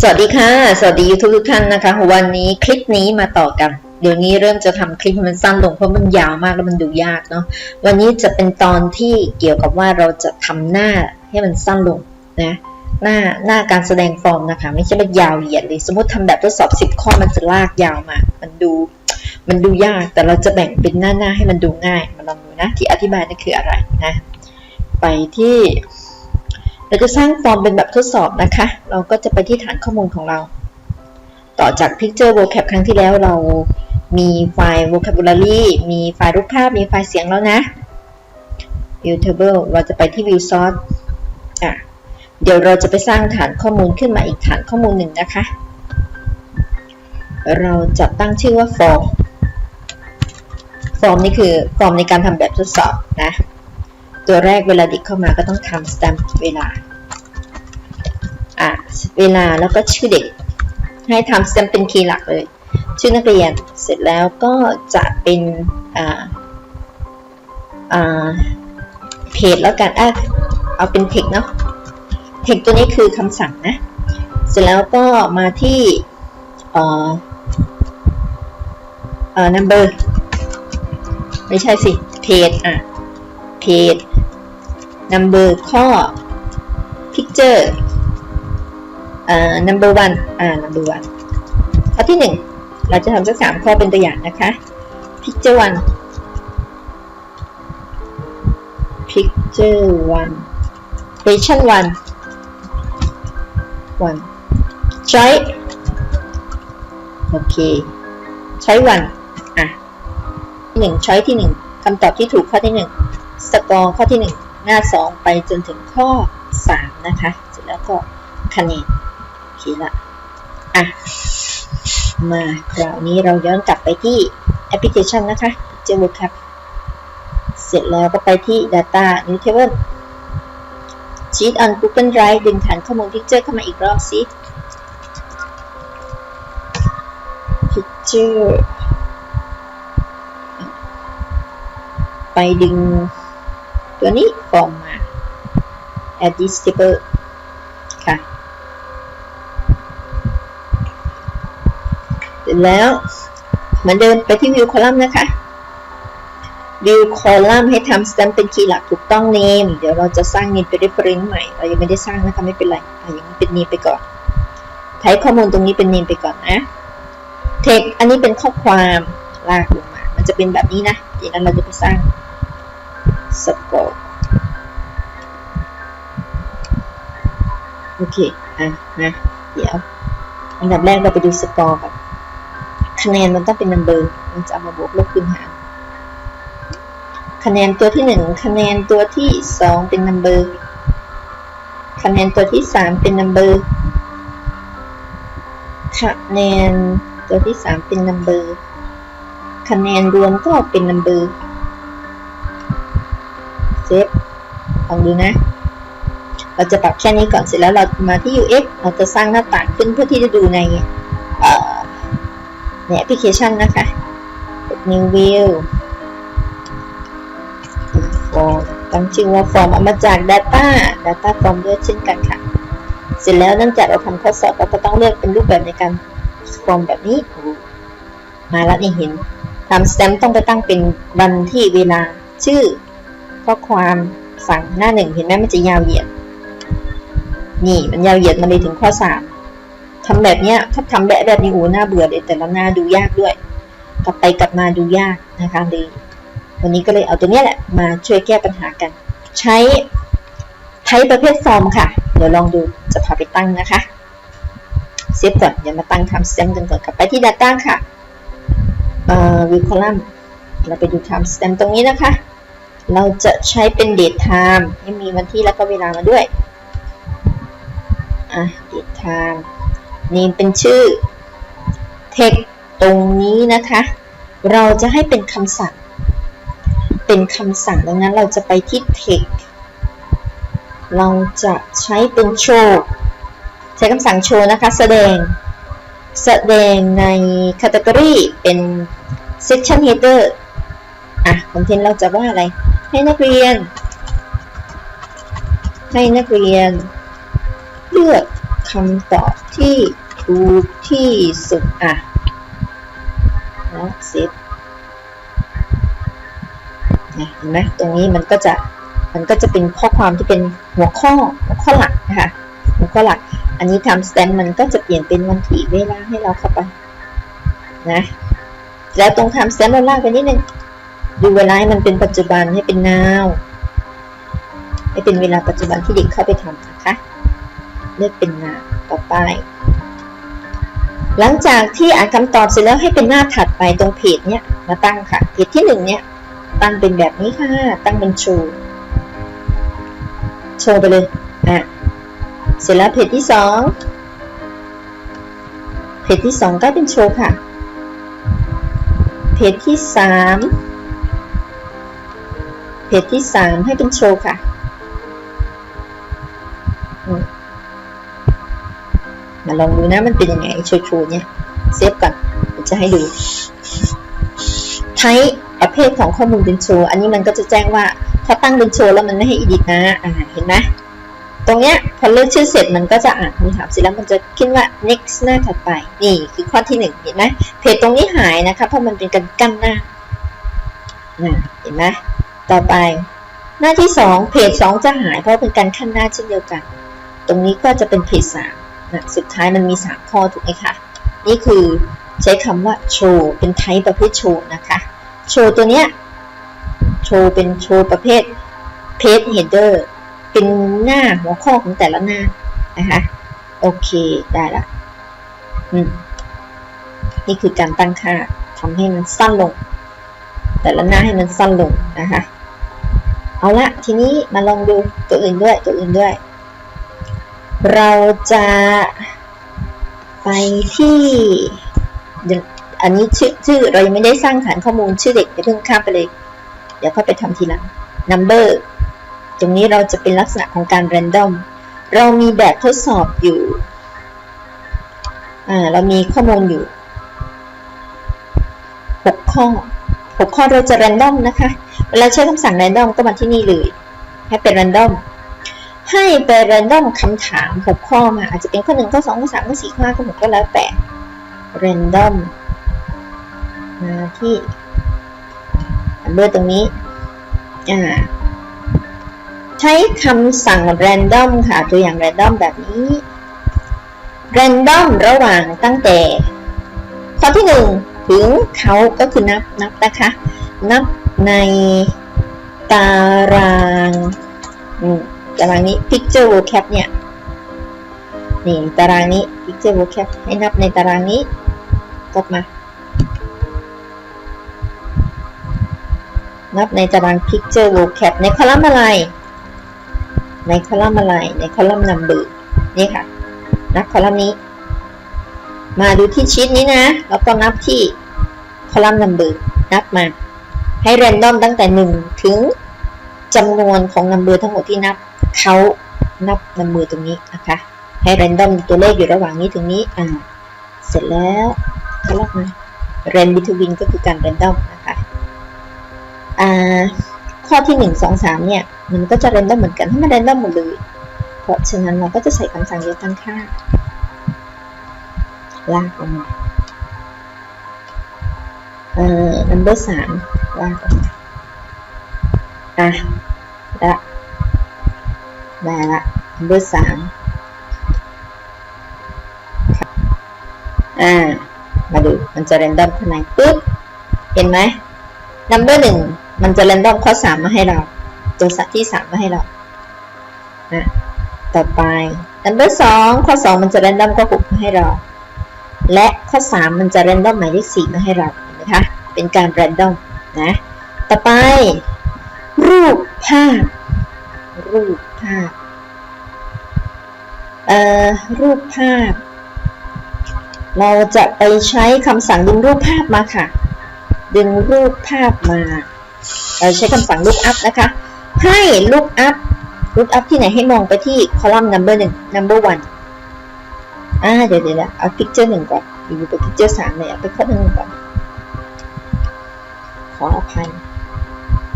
สวัสดีค่ะ สวัสดียูทูบทุกท่านนะคะ วันนี้คลิปนี้มาต่อกัน เดี๋ยวนี้เริ่มจะทำคลิปมันสั้นลงเพราะมันยาวมากแล้วมันดูยากเนาะ วันนี้จะเป็นตอนที่เกี่ยวกับว่าเราจะทำหน้าให้มันสั้นลงนะ หน้าหน้าการแสดงฟอร์มนะคะ ไม่ใช่แบบยาวเหยียดเลย สมมติทำแบบทดสอบ 10 ข้อมันจะลากยาวมา มันดูมันดูยาก แต่เราจะแบ่งเป็นหน้าหน้าให้มันดูง่าย มาลองดูนะที่อธิบายนั่นคืออะไรนะ ไปที่ เราจะสร้างฟอร์มเป็นแบบทดสอบนะคะ เราก็จะไปที่ฐานข้อมูลของเรา ต่อจาก Picture Vocab ครั้งที่แล้วเรามีไฟล์ vocabulary มีไฟล์รูปภาพ มีไฟล์เสียงแล้วนะ View Table เราจะไปที่ View Source อะ เดี๋ยวเราจะไปสร้างฐานข้อมูลขึ้นมาอีกฐานข้อมูลหนึ่งนะคะ เราจะตั้งชื่อว่า form form นี่คือฟอร์มในการทำแบบทดสอบนะ ตัวแรกเวลาเด็กเข้ามาก็ต้องทำ stamp เวลา อะ เวลาแล้วก็ชื่อเด็ก ให้ทำ stamp เป็นคีย์หลักเลย ชื่อนักเรียน เสร็จแล้วก็จะเป็น อ่า อ่า เพจแล้วกันอะเอาเป็น text เนาะ text ตัวนี้คือคำสั่งนะ เสร็จแล้วก็มาที่เอ่อเอ่อ number ไม่ใช่สิ page อะ page number ข้อ picture อ่า number one อ่า number one ข้อที่หนึ่งเราจะทำสักสามข้อเป็นตัวอย่างนะคะ picture one picture one question one one choice โอเค choice one อะที่หนึ่ง choice ที่หนึ่งคำตอบที่ถูกข้อที่หนึ่งสกอร์ข้อที่1หน้า 2 ไปจนถึงข้อ 3 นะคะเสร็จแล้วก็คะแนนโอเคละอะมาคราวนี้เราย้อนกลับไปที่แอปพลิเคชันนะคะเจอ vocab เสร็จแล้วก็ไปที่ data new table sheet on Google Drive ดึงฐานข้อมูล picture เข้ามาอีกรอบสิ picture ไปดึง ตัวนี้ฟอร์มา add this table ค่ะ เสร็จแล้วเหมือนเดิมไปที่ view column นะคะ view column ให้ทำ stamp เป็นคีย์หลักถูกต้อง name เดี๋ยวเราจะสร้าง name เป็น reference ใหม่ เรายังไม่ได้สร้างนะคะไม่เป็นไรอะย่างนี้เป็น name ไปก่อนใช้ข้อมูลตรงนี้เป็น name ไปก่อนนะ text อันนี้เป็นข้อความลากลงมา มันจะเป็นแบบนี้นะเดี๋ยวเราจะไปสร้าง สกอร์โอเค อะนะเดี๋ยว อันดับแรกเราไปดูสกอร์ก่อนคะแนนมันต้องเป็น number มันจะเอามาบวกลบคูณหารคะแนนตัวที่หนึ่งคะแนนตัวที่สองเป็น number คะแนนตัวที่สามเป็น number คะแนนตัวที่สามเป็น number คะแนนรวมก็เป็น number เซฟลองดูนะ เราจะปรับแค่นี้ก่อนเสร็จแล้วเรามาที่ UX เราจะสร้างหน้าต่างขึ้นเพื่อที่จะดูในในแอปพลิเคชันนะคะกด New View Form ตั้งชื่อว่า Form เอามาจาก Data Data Form ด้วยเช่นกันค่ะ เสร็จแล้วเนื่องจากเราทำข้อสอบเราก็ต้องเลือกเป็นรูปแบบในการ Form แบบนี้ มาแล้วนี่เห็นทำ stamp ต้องไปตั้งเป็นวันที่เวลาชื่อ ข้อความสั่งหน้าหนึ่งเห็นไหมมันจะยาวเหยียด นี่มันยาวเหยียดมาเลยถึงข้อสามทำแบบเนี้ยถ้าทำแบบแบบนี้โอ้หน้าเบื่อเลยแต่ละหน้าดูยากด้วย กลับไปกลับมาดูยากนะคะเลยวันนี้ก็เลยเอาตัวเนี้ยแหละมาช่วยแก้ปัญหากัน ใช้ใช้ประเภทฟอร์มค่ะ เดี๋ยวลองดูจะพาไปตั้งนะคะเซฟก่อนเดี๋ยวมาตั้งทำ stamp กันก่อนกลับไปที่ data ค่ะเอ่อ view column เราไปดูทำ stamp ตรงนี้นะคะ เราจะใช้เป็น date time ให้มีวันที่แล้วก็เวลามาด้วย อะ date time name เป็นชื่อ text ตรงนี้นะคะ เราจะให้เป็นคำสั่ง เป็นคำสั่งดังนั้นเราจะไปที่ text เราจะใช้เป็น show ใช้คำสั่ง show นะคะ แสดง แสดงใน category เป็น section header อะ คอนเทนต์เราจะว่าอะไร ให้นักเรียน ให้นักเรียน เลือกคำตอบที่ถูกที่สุดอะแล้วเซฟนี่ยเห็นไหมตรงนี้มันก็จะมันก็จะเป็นข้อความที่เป็นหัวข้อหัวข้อหลักนะคะหัวข้อหลัก อันนี้ทำสแตมมันก็จะเปลี่ยนเป็นวันที่เวลาให้เราเข้าไปนะแล้วตรงทำสแตมเราลากไปนิดนึง ดูเวลาให้มันเป็นปัจจุบันให้เป็น now ให้เป็นเวลาปัจจุบันที่เด็กเข้าไปทำนะคะ เลือกเป็นนาต่อไป หลังจากที่อ่านคำตอบเสร็จแล้วให้เป็นหน้าถัดไปตรงเพจเนี้ยมาตั้งค่ะเพจที่หนึ่งเนี้ยตั้งเป็นแบบนี้ค่ะ ตั้งเป็นโชว์ โชว์ไปเลย อะ เสร็จแล้วเพจที่สองเพจที่สองก็เป็นโชว์ค่ะ เพจที่สาม เพจที่สามให้เป็นโชว์ค่ะ มาลองดูนะมันเป็นยังไงโชว์โชว์เนี่ย เซฟก่อนจะให้ดูไทป์ประเภทของข้อมูลเป็นโชว์ อันนี้มันก็จะแจ้งว่าพอตั้งเป็นโชว์แล้วมันไม่ให้อีดิทนะอ่าเห็นไหมตรงเนี้ยพอเลือกชื่อเสร็จมันก็จะอ่านคำถามเสร็จแล้วมันจะขึ้นว่า next หน้าถัดไป นี่คือข้อที่หนึ่งเห็นไหมเพจตรงนี้หายนะคะเพราะมันเป็นการกั้นหน้านะเห็นไหม ต่อไป หน้าที่สองเพจสองจะหายเพราะเป็นการขั้นหน้าเช่นเดียวกัน ตรงนี้ก็จะเป็นเพจสามนะสุดท้ายมันมี 3 ข้อถูกไหมคะ นี่คือใช้คำว่าโชว์เป็นไทป์ประเภทโชว์นะคะโชว์ตัวเนี้ยโชว์เป็นโชว์ประเภทเพจเฮดเดอร์เป็นหน้าหัวข้อของแต่ละหน้านะคะโอเคได้ละอืมนี่คือการตั้งค่าทำให้มันสั้นลง แต่ละหน้าให้มันสั้นลงนะคะ เอาละทีนี้มาลองดูตัวอื่นด้วยตัวอื่นด้วย เราจะไปที่อันนี้ชื่อชื่อเรายังไม่ได้สร้างฐานข้อมูลชื่อเด็กอย่าเพิ่งข้ามไปเลย เดี๋ยวเข้าไปทำทีหลัง number ตรงนี้เราจะเป็นลักษณะของการ random เรามีแบบทดสอบอยู่อ่าเรามีข้อมูลอยู่ 6 ข้อ 6 ข้อเราจะ random นะคะ เวลาใช้คำสั่ง random ก็มาที่นี่เลย ให้เป็น random ให้ไป random คำถาม6ข้อมา อาจจะเป็นข้อ1ข้อ2ข้อ3ข้อ4ข้อ5ข้อ6ก็แล้วแต่ random มาที่ number ตรงนี้อ่าใช้คำสั่ง random ค่ะ ตัวอย่าง random แบบนี้ random ระหว่างตั้งแต่ข้อที่ 1 ถึงเขาก็คือนับนับนะคะ นับ ในตารางตารางนี้ picture vocab เนี่ย นี่ตารางนี้ picture vocab ให้นับในตารางนี้กดมา นับในตาราง picture vocab ในคอลัมน์อะไร ในคอลัมน์อะไร ในคอลัมน์ number นี่ค่ะ นับคอลัมน์นี้ มาดูที่ชีตนี้นะ แล้วก็นับที่คอลัมน์ number นับมา ให้แรนดอมตั้งแต่ 1 ถึงจำนวนของนัมเบอร์ทั้งหมดที่นับเขานับนัมเบอร์ตรงนี้นะคะ ให้แรนดอมตัวเลขอยู่ระหว่างนี้ถึงนี้อ่าเสร็จแล้วเขาลอกมาเรนบิทวินก็คือการแรนดอมนะคะอ่าข้อที่ 1 2 3 เนี่ย มันก็จะเรนดอมเหมือนกันให้มันเรนดอมหมดเลย เพราะฉะนั้นเราก็จะใส่คำสั่งเดียวกันค่าลากลงมาเอ่อ number ม ว่างอะละได้ละเบอร์สามอ่า มาดู มันจะเรนดอมข้างในปุ๊บ เห็นไหมนัมเบอร์หนึ่งมันจะเรนดอมข้อสามมาให้เราตัวสัตว์ที่สามมาให้เรานะต่อไปนัมเบอร์สองข้อสองมันจะเรนดอมข้อหกมาให้เรา และข้อสามมันจะเรนดอมหมายเลขสี่มาให้เราเห็นไหมคะ เป็นการเรนดอมะ ต่อไป รูปภาพ รูปภาพ เอ่อ รูปภาพ เราจะไปใช้คำสั่งดึงรูปภาพมาค่ะ ดึงรูปภาพมา เราใช้คำสั่ง look up นะคะ ให้ look up look up ที่ไหนให้มองไปที่คอลัมน์ number 1 number 1อ่า เดี๋ยวเดี๋ยวเอา picture หนึ่งก่อนอยู่ไป picture สามเลยเอาไปข้อหนึ่งก่อน ขออภัย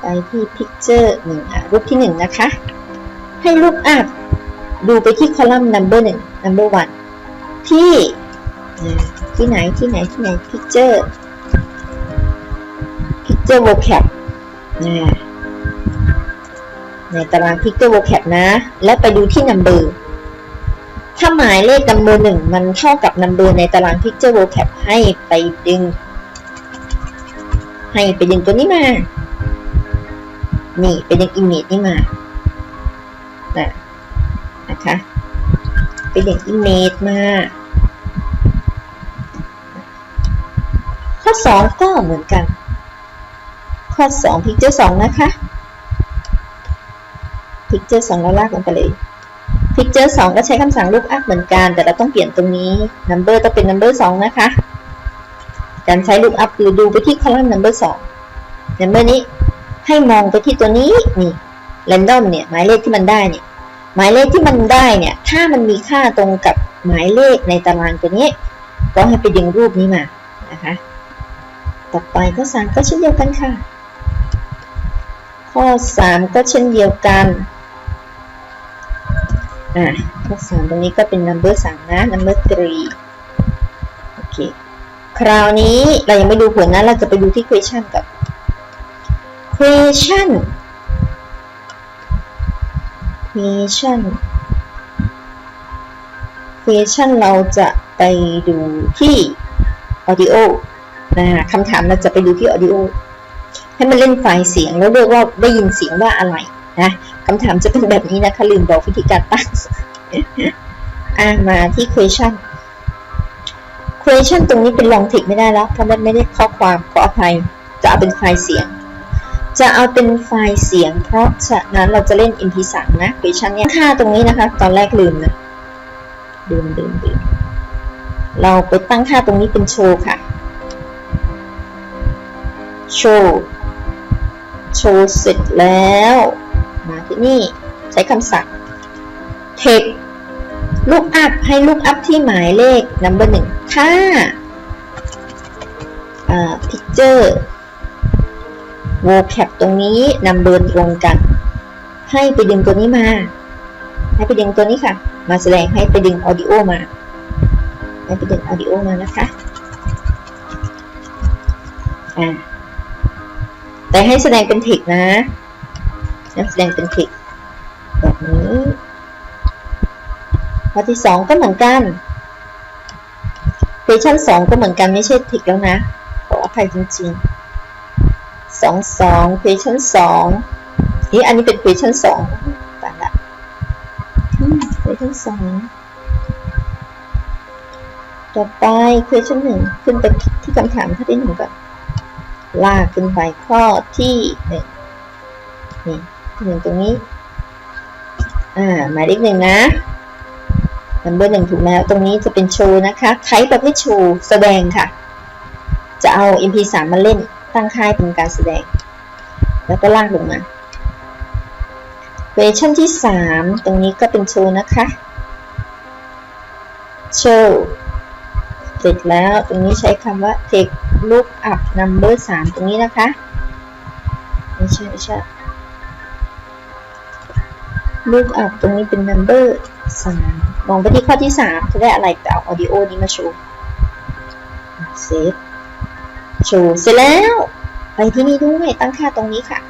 ไปที่ picture หนึ่งอะรูปที่หนึ่งนะคะ ให้ look up ดูไปที่คอลัมน์ number หนึ่ง number one ที่ที่ไหนที่ไหนที่ไหน picture picture vocab อ่าในตาราง picture vocab นะ แล้วไปดูที่ number ถ้าหมายเลข number หนึ่งมันเท่ากับ number ในตาราง picture vocab ให้ไปดึง ให้ไปดึงตัวนี้มา นี่ไปดึง image นี่มานะนะคะ ไปดึง image มา ข้อ2ก็เหมือนกัน ข้อ2 picture 2นะคะ picture 2เราลากลงไปเลย picture 2ก็ใช้คำสั่ง look up เหมือนกัน แต่เราต้องเปลี่ยนตรงนี้ number ต้องเป็น number 2 นะคะ การใช้ look up คือดูไปที่ column number 2 number นี้ให้มองไปที่ตัวนี้นี่ random เนี่ยหมายเลขที่มันได้เนี่ยหมายเลขที่มันได้เนี่ย ถ้ามันมีค่าตรงกับหมายเลขในตารางตัวนี้ ก็ให้ไปดึงรูปนี้มานะคะ ต่อไปข้อสามก็เช่นเดียวกันค่ะ ข้อสามก็เช่นเดียวกันอะข้อสามตรงนี้ก็เป็น number สามนะ number three คราวนี้เรายังไม่ดูผลนะเราจะไปดูที่ question กับ question question question เราจะไปดูที่ audio นะคะคำถามเราจะไปดูที่ audio ให้มันเล่นไฟล์เสียงแล้วเลือกว่าได้ยินเสียงว่าอะไรนะคำถามจะเป็นแบบนี้นะคะลืมบอกวิธีการตั้งอะมาที่ question question ตรงนี้เป็น long text ไม่ได้แล้ว เพราะมันไม่ได้ข้อความขออภัย จะเอาเป็นไฟล์เสียง จะเอาเป็นไฟล์เสียง เพราะฉะนั้นเราจะเล่น mp3 นะ question เนี่ยค่าตรงนี้นะคะ ตอนแรกลืมนะลืมลืมลืมเราไปตั้งค่าตรงนี้เป็นโชว์ค่ะ โชว์โชว์เสร็จแล้ว มาที่นี่ใช้คำสั่ง text look up ให้ look up ที่หมายเลข number หนึ่งถ้าอ่า picture vocab ตรงนี้ number ตรงกัน ให้ไปดึงตัวนี้มา ให้ไปดึงตัวนี้ค่ะ มาแสดงให้ไปดึง audio มา ให้ไปดึง audio มานะคะอ่าแต่ให้แสดงเป็นทิกนะแสดงเป็นทิกแบบนี้ ข้อที่สองก็เหมือนกัน question สองก็เหมือนกันไม่ใช่ทิกแล้วนะ ขออภัยจริงๆสองสอง question สองนี่อันนี้เป็น question สองตายละอืม question สองต่อไป question หนึ่งขึ้นไปที่คำถามข้อที่หนึ่งก่อนลากขึ้นไปข้อที่หนึ่งนี่หนึ่งตรงนี้ อ่าหมายเลขหนึ่งนะ number หนึ่งถูกแล้ว ตรงนี้จะเป็นโชว์นะคะใช้ประเภทโชว์แสดงค่ะ จะเอา mp3 มาเล่น ตั้งค่ายเป็นการแสดง แล้วก็ลากลงมา question ที่สามตรงนี้ก็เป็นโชว์นะคะ โชว์เสร็จแล้วตรงนี้ใช้คำว่า take look up number 3 ตรงนี้นะคะไม่ใช่ไม่ใช่ look up ตรงนี้เป็น number 3 มองไปที่ข้อที่ 3 จะได้อะไรแต่เอา audio นี้มาโชว์เซฟโชว์เสร็จแล้ว ไปที่นี่ด้วยตั้งค่าตรงนี้ค่ะ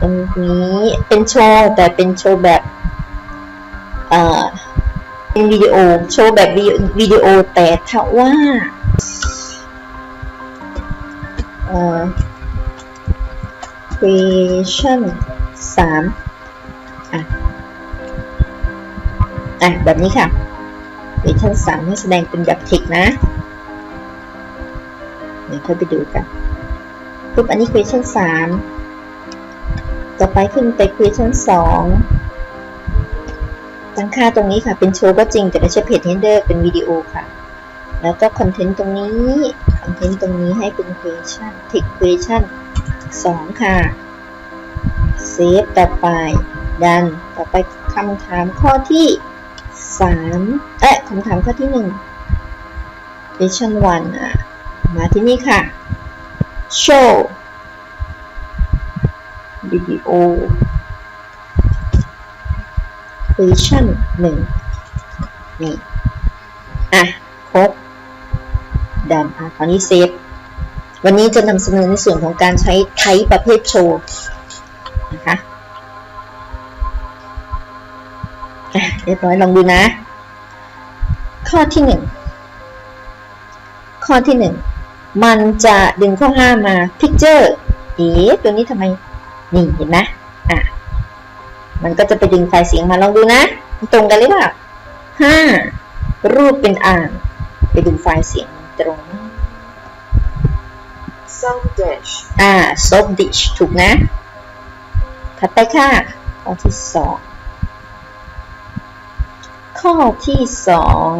ตรงนี้เป็นโชว์ แต่เป็นโชว์แบบเอ่อเป็นวิดีโอโชว์แบบวิดีโอแต่ถ้าว่าเอ่อ question สามอะ อะแบบนี้ค่ะ question สามให้แสดงเป็นแบบทิกนะเดี๋ยวค่อยไปดูกันปุ๊บอันนี้ question สามต่อไปขึ้นไป question สองตั้งค่าตรงนี้ค่ะ เป็นโชว์ก็จริงแต่ไม่ใช่เพจเฮดเดอร์เป็นวิดีโอค่ะ แล้วก็คอนเทนต์ตรงนี้ คอนเทนต์ตรงนี้ให้เป็น question text question สองค่ะ เซฟต่อไป ดัน ต่อไปคำถามข้อที่ สามเอ๊ะคำถามข้อที่หนึ่ง question one อะ มาที่นี่ค่ะ show วิดีโอ question หนึ่งนี่ อะ ครบดันอะคราวนี้เซฟ วันนี้จะนำเสนอในส่วนของการใช้ไทป์ประเภทโชว์ เรียบร้อยลองดูนะ ข้อที่หนึ่งข้อที่หนึ่งมันจะดึงข้อห้ามา picture เอ๊ะตัวนี้ทำไมนี่เห็นไหมอะมันก็จะไปดึงไฟล์เสียงมาลองดูนะมันตรงกันหรือเปล่าห้ารูปเป็นอ่างไปดูไฟล์เสียงตรงไหม Soap dish. อ่า soap dish ถูกนะ ถัดไปค่ะข้อที่สอง ข้อที่สอง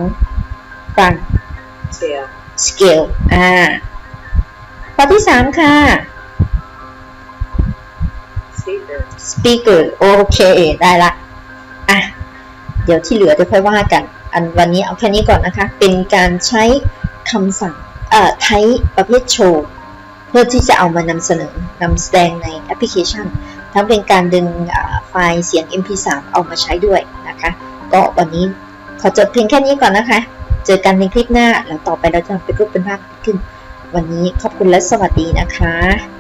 ฟัง Tail. scale อ่า ข้อที่สามค่ะ Speaker. speaker โอเค ได้ละ อะ เดี๋ยวที่เหลือเดี๋ยวค่อยว่ากัน อันวันนี้เอาแค่นี้ก่อนนะคะ เป็นการใช้คำสั่ง เอ่อใช้ประเภทโชว์ เพื่อที่จะเอามานำเสนอนำแสดงในแอปพลิเคชัน ทั้งเป็นการดึงอ่าไฟล์เสียง MP3 เอามาใช้ด้วยนะคะ ก็วันนี้ขอจบเพียงแค่นี้ก่อนนะคะ เจอกันในคลิปหน้า แล้วต่อไปเราจะทำเป็นรูปเป็นภาพขึ้น วันนี้ขอบคุณและสวัสดีนะคะ